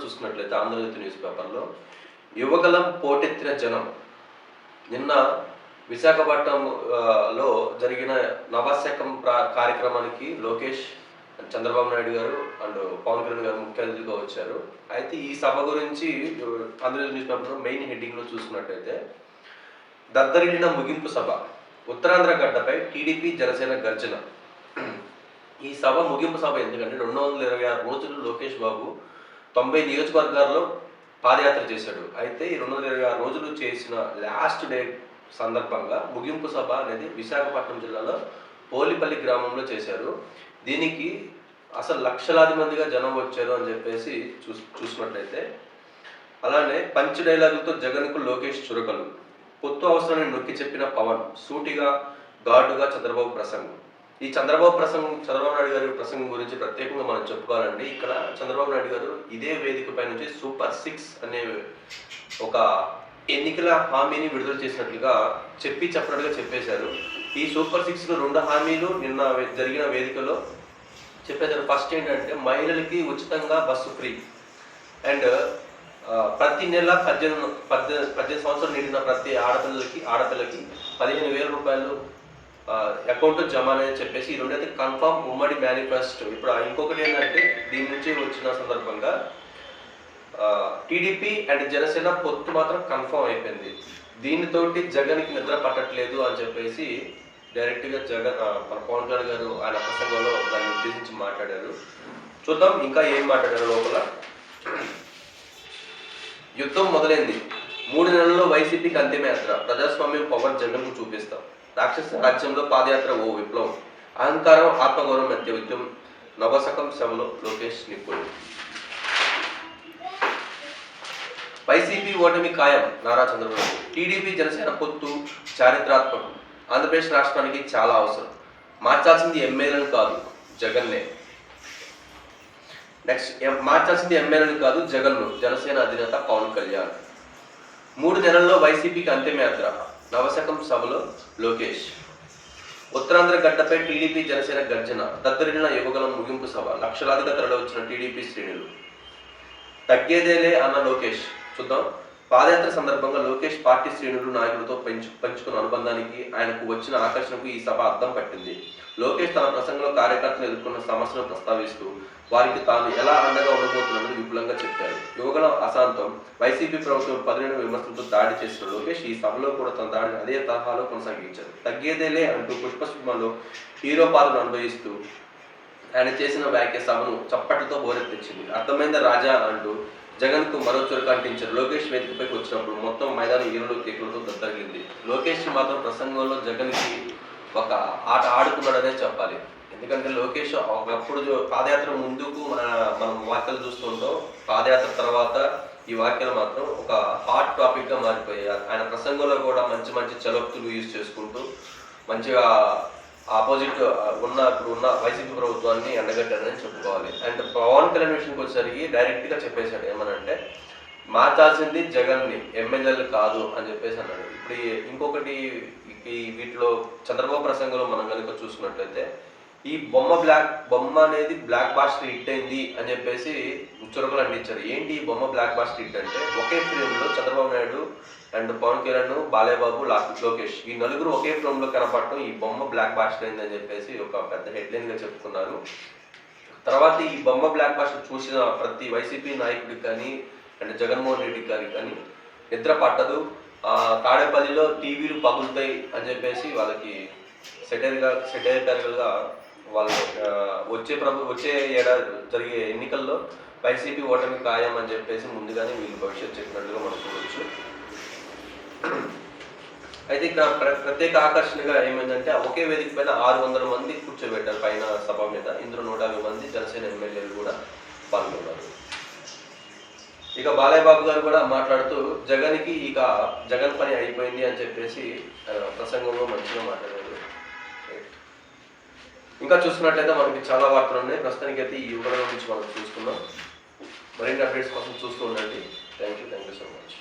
చూసుకున్నట్లయితే ఆంధ్రజ్యోతి న్యూస్ పేపర్లో యువగలం పోటెత్తిన జనం నిన్న విశాఖపట్నం లో జరిగిన నవశకం ప్రా- కార్యక్రమానికి లోకేష్ చంద్రబాబు నాయుడు గారు అండ్ పవన్ కళ్యాణ్ గారు ముఖ్య అతిథిగా వచ్చారు. అయితే ఈ సభ గురించి ఆంధ్రజ్యోతి న్యూస్ పేపర్లో మెయిన్ హెడ్డింగ్లో చూసుకున్నట్టయితే దద్దరిల్లిన ముగింపు సభ ఉత్తరాంధ్ర గడ్డపై టీడీపీ జనసేన గర్జన ఈ సభ ముగింపు సభ ఎందుకంటే రెండు వందల ఇరవై ఆరు రోజులు లోకేష్ బాబు తొంభై నియోజకవర్గాల్లో పాదయాత్ర చేశాడు. అయితే ఈ రెండు వందల ఇరవై ఆరు రోజులు చేసిన లాస్ట్ డే సందర్భంగా ముగింపు సభ అనేది విశాఖపట్నం జిల్లాలో పోలిపల్లి గ్రామంలో చేశారు. దీనికి అసలు లక్షలాది మందిగా జనం వచ్చారు అని చెప్పేసి చూ చూసినట్లయితే. అలానే పంచ్ డైలాగులతో జగన్కు లోకేష్ చురకలు. పొత్తు అవసరాన్ని నొక్కి చెప్పిన పవన్ సూటిగా ఘాటుగా చంద్రబాబు ప్రసంగం. ఈ చంద్రబాబు ప్రసంగం చంద్రబాబు నాయుడు గారి ప్రసంగం గురించి ప్రత్యేకంగా మనం చెప్పుకోవాలండి ఇక్కడ చంద్రబాబు నాయుడు గారు ఇదే వేదికపై నుంచి సూపర్ సిక్స్ అనే ఒక ఎన్నికల హామీని విడుదల చేసినట్లుగా చెప్పి చెప్పినట్టుగా చెప్పేశారు. ఈ సూపర్ సిక్స్లో రెండు హామీలు నిన్న జరిగిన వేదికలో చెప్పేశారు. ఫస్ట్ ఏంటంటే మహిళలకి ఉచితంగా బస్సు ఫ్రీ. అండ్ ప్రతి నెల పద్దెనిమిది పద్దెనిమిది పద్దెనిమిది సంవత్సరాలు నిండిన ప్రతి ఆడపిల్లలకి ఆడపిల్లకి పదిహేను వేల రూపాయలు అకౌంట్ జమ అనేది చెప్పేసి ఈ రెండైతే కన్ఫామ్ ఉమ్మడి మేనిఫెస్టో. ఇప్పుడు ఇంకొకటి ఏంటంటే దీని నుంచి వచ్చిన సందర్భంగా టీడీపీ అండ్ జనసేన పొత్తు మాత్రం కన్ఫామ్ అయిపోయింది. దీనితోటి జగన్కి నిద్ర పట్టట్లేదు అని చెప్పేసి డైరెక్ట్గా జగన్ మన పవన్ కళ్యాణ్ గారు ఆయన ప్రసంగంలో దాన్ని ఉద్దేశించి మాట్లాడారు. చూద్దాం ఇంకా ఏం మాట్లాడారు లోపల. యుద్ధం మొదలైంది. మూడు నెలల్లో వైసీపీకి అంతిమయాత్ర ప్రజాస్వామ్యం పవన్ జగన్కు చూపిస్తాం. రాక్షస రాజ్యంలో పాదయాత్ర ఓ విప్లవం. అహంకారం ఆత్మగౌరవం మధ్య యుద్ధం. నవశకం సభలో లోకేష్ నిపుణుడు. వైసీపీ ఓటమి ఖాయం. నారా చంద్రబాబు. టీడీపీ జనసేన పొత్తు చారిత్రాత్మకం. ఆంధ్రప్రదేశ్ రాష్ట్రానికి చాలా అవసరం. మార్చాల్సింది ఎమ్మెల్యేలను కాదు జగన్నే. నెక్స్ట్ మార్చాల్సింది ఎమ్మెల్యేలను కాదు జగన్ను. జనసేన అధినేత పవన్ కళ్యాణ్. మూడు నెలల్లో వైసీపీకి అంతిమయాత్ర నవశకం సభలో లోకేష్. ఉత్తరాంధ్ర గడ్డపై టీడీపీ జనసేన గర్జన. తద్దరిన యువగలం ముగింపు సభ. లక్షలాదిగా తరలివచ్చిన టీడీపీ శ్రేణులు. తగ్గేదేలే అన్న లోకేష్. చూద్దాం. పాదయాత్ర సందర్భంగా లోకేష్ పార్టీ శ్రేణులు నాయకులతో పెంచు పంచుకున్న అనుబంధానికి ఆయనకు వచ్చిన ఆకర్షణకు ఈ సభ అద్దం పట్టింది. లోకేష్ తన ప్రసంగంలో కార్యకర్తలు ఎదుర్కొన్న సమస్యలను ప్రస్తావిస్తూ వారికి తాను ఎలా అండగా ఉండబోతున్నది విపులంగా చెప్పారు. యువగల అశాంతం వైసీపీ ప్రభుత్వం పదిహేను విమర్శలతో దాడి చేసిన లోకేష్ ఈ సభలో కూడా తన దాడిని అదే తరహాలో కొనసాగించారు. తగ్గేదేలే అంటూ పుష్పశుభంలో హీరో పాత్రను అనుభవిస్తూ ఆయన చేసిన వ్యాఖ్య సభను చప్పట్లతో బోరెత్తించింది. అర్థమైందా రాజా అంటూ జగన్కు మరో చురక అంటించారు లోకేష్ వేదికపైకి వచ్చినప్పుడు మొత్తం మైదానం ఈరులు కేకులతో దద్దరిల్లింది లోకేష్ మాత్రం ప్రసంగంలో జగన్కి ఒక ఆట ఆడుకున్నాడనే చెప్పాలి. ఎందుకంటే లోకేష్ ఒకప్పుడు పాదయాత్ర ముందుకు మన మనం వాక్యలు చూస్తుంటాం పాదయాత్ర తర్వాత ఈ వాక్యాలు మాత్రం ఒక హాట్ టాపిక్గా మారిపోయాయి. ఆయన ప్రసంగంలో కూడా మంచి మంచి చలోక్తులు యూజ్ చేసుకుంటూ మంచిగా ఆపోజిట్ ఉన్న ఇప్పుడు ఉన్న వైసీపీ ప్రభుత్వాన్ని ఎండగట్టారని చెప్పుకోవాలి. అండ్ పవన్ కళ్యాణ్ విషయానికి వచ్చేసరికి డైరెక్ట్గా చెప్పేశాడు ఏమనంటే మార్చాల్సింది జగన్ని ఎమ్మెల్యేలు కాదు అని చెప్పేసి అన్నాడు. ఇప్పుడు ఇంకొకటి వీటిలో చంద్రబాబు ప్రసంగంలో మనం కనుక చూసుకున్నట్లయితే ఈ బొమ్మ బ్లాక్ బొమ్మ అనేది బ్లాక్ బాస్టర్ హిట్ అయింది అని చెప్పేసి చురుకులు అందించారు ఏంటి ఈ బొమ్మ బ్లాక్ బాస్టర్ హిట్ అంటే ఒకే ఫ్రేమ్లో చంద్రబాబు నాయుడు అండ్ పవన్ కళ్యాణ్ బాలేబాబు లోకేష్ ఈ నలుగురు ఒకే ఫ్రేమ్ కనపడటం ఈ బొమ్మ బ్లాక్ బాస్టర్ అయింది అని చెప్పేసి ఒక పెద్ద హెడ్లైన్గా చెప్పుకున్నారు. తర్వాత ఈ బొమ్మ బ్లాక్ బాస్టర్ చూసిన ప్రతి వైసీపీ నాయకుడికి కానీ అండ్ జగన్మోహన్ రెడ్డి గారికి కానీ నిద్ర పట్టదు. తాడేపల్లిలో టీవీలు పగులుతాయి అని చెప్పేసి వాళ్ళకి సెటైర్గా సెటైర్గా వాళ్ళు వచ్చే ప్రభు వచ్చే ఏడాది జరిగే ఎన్నికల్లో వైసీపీ ఓటమి ఖాయం అని చెప్పేసి ముందుగానే వీళ్ళు భవిష్యత్ చెప్పినట్లుగా మనం చూడవచ్చు అయితే ఇక్కడ ప్ర- ప్రత్యేక ఆకర్షణగా ఏమైందంటే ఒకే వేదిక పైన ఆరు వందల మంది కూర్చోబెట్టారు పైన సభ మీద. ఇందులో నూట యాభై మంది జనసేన ఎమ్మెల్యేలు కూడా పాల్గొన్నారు. ఇక బాలయ్య బాబు గారు కూడా మాట్లాడుతూ జగన్కి ఇక జగన్ పని అయిపోయింది అని చెప్పేసి ప్రసంగంలో మంచిగా మాట్లాడారు. ఇంకా చూసుకున్నట్లయితే మనకి చాలా వార్తలు ఉన్నాయి. ప్రస్తుతానికి అయితే ఈ యువకుల గురించి మనం చూసుకున్నాం మరిన్ని అప్డేట్స్ కోసం చూస్తూ ఉండండి. Thank you thank you so much